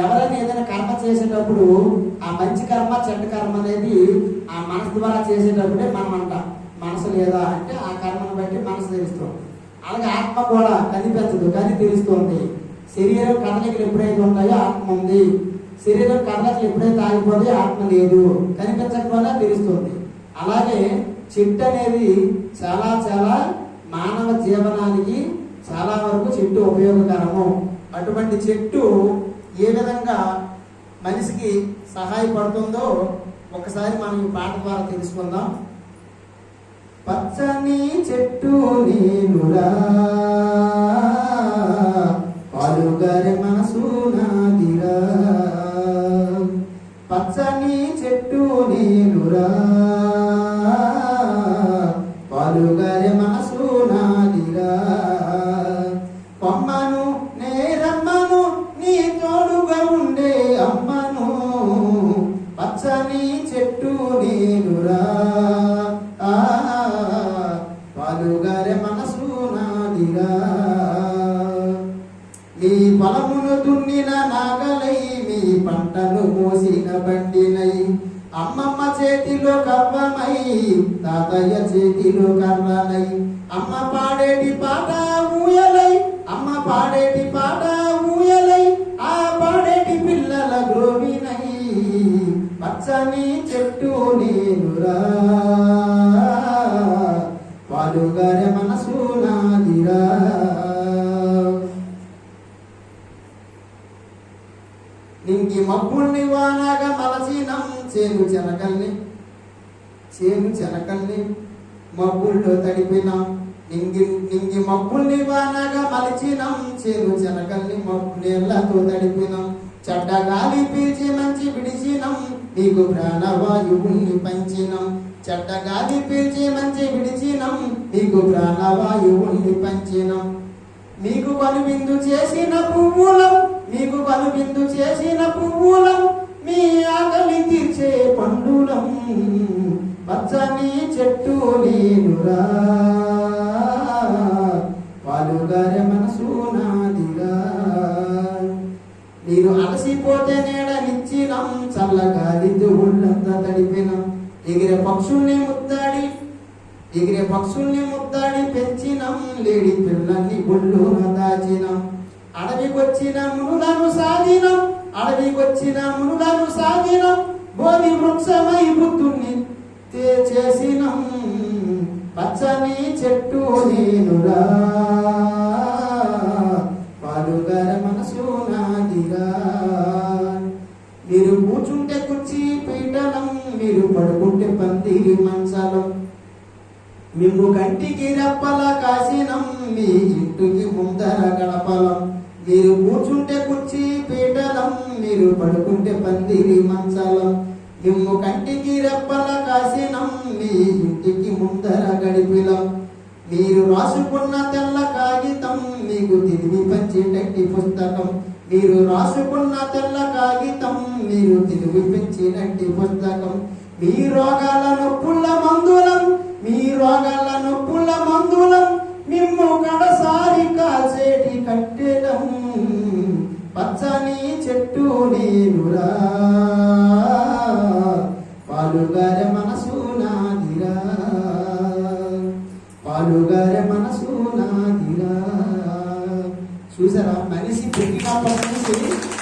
ఎవరైనా ఏదైనా కర్మ చేసేటప్పుడు ఆ మంచి కర్మ చెడ్డ కర్మ అనేది ఆ మనసు ద్వారా చేసేటప్పుడే మనం అంట మనసు లేదా అంటే ఆ కర్మను బట్టి మనసు తెలుస్తుంది. అలాగే ఆత్మ కూడా కనిపించదు కానీ తెలుస్తుంది. శరీరం కదలికలు ఎప్పుడైతే ఉంటాయో ఆత్మ ఉంది. శరీరం కదలికలు ఎప్పుడైతే ఆగిపోతే ఆత్మ లేదు. కనిపించకపోయినా తెలుస్తుంది. అలాగే చెట్టు అనేది చాలా చాలా మానవ జీవనానికి చాలా వరకు చెట్టు ఉపయోగకరము. అటువంటి చెట్టు ఏ విధంగా మనిషికి సహాయపడుతుందో ఒకసారి మనం ఈ పాట ద్వారా తెలుసుకుందాం. పచ్చని చెట్టు నేనురా పాలుగారి మనసు నాదిరా. పచ్చని చెట్టు నేనురా పాలుగారె మనసు నాదిరా మీ పొలమును దున్నిన నాగలై మీ పంటను మోసిన బండినై అమ్మమ్మ చేతిలో కవ్వమై తాతయ్య చేతిలో కర్రనై అమ్మ పాడేటి పాట ఊయలై అమ్మ పాడేటి పాట ఊయలై. ఆ పాడేటి పిల్లల గ్రోవినై పచ్చని చెట్టు నేనురా. పాలుగారె మనసు నాదిరా నింగి మబ్బుల్ని వానగా మలసినం చేను చెనకల్ని చేను చెనకల్ని మబ్బుల్లో తడిపినాం. నింగి నింగి మబ్బుల్ని వానగా మలిచినాం చేను చెనకల్ని మబ్బు నీళ్ళతో తడిపినాం. చెడ్డ గాలి పీల్చి మంచి విడిచినాం నీకు ప్రాణవాయువుల్ని పంచినాం. చెడ్డ గాలి పీల్చి మంచి విడి నీకు ప్రాణవాయువుని పంచిన. మీకు కనువిందు చేసిన పువ్వులం మీకు కనువిందు చేసిన పువ్వులం మీ ఆకలి తీర్చే పండులం. పచ్చని చెట్టు నేనురా పాలుగారె మనసు నాదిరా. నేను అలసిపోతే నీడనిచ్చినం చల్లగాలి దువుళ్ళంతా తడిపినం ఎగిరే పక్షుల్ని ముద్దాడి ఎగిరే పక్షుల్ని ముద్దాడి పెంచినం లేడి పిల్లల్ని బొల్లోన దాచినం. అడవికొచ్చిన మునులను సాగినం అడవికొచ్చిన మునులను సాగినం బోధి వృక్షమై బుద్ధుణ్ణి తే చేసినం పచ్చని చెట్టు నేనురా పాలుగర మనసు నాదిరా. మీరు కూర్చుంటే కుర్చీ పీటలం మీరు పడుకుంటే పందిరి మంచాలం. మిమ్ము కంటికి రెప్పల కాసినం మీ ఇంటికి ముందర గడపలం. మీరు కూర్చుంటే కుర్చీ పీటలం మీరు పడుకుంటే పందిరి మంచలం. మిమ్ము కంటికి రెప్పల కాసినం మీ ఇంటికి ముందర గడిపిలం. మీరు రాసుకున్న తెల్ల కాగితం మీకు తిరిగి పంచేటట్టి పుస్తకం. మీరు రాసుకున్న తెల్ల కాగితం మీరు తిరిగి పెంచినట్టి పుస్తకం. మీ రోగాల నొప్పుల మందుల రోగాల నొప్పుల మందులం మిమ్ము కడసారి కాసేటి కట్టెలం. పచ్చని చెట్టు నేనురా. పాలుగర మనసు నాదిరా. పాలుగర మనసు నాదిరా. చూసారా? మనిషి పుట్టినప్పటి నుంచి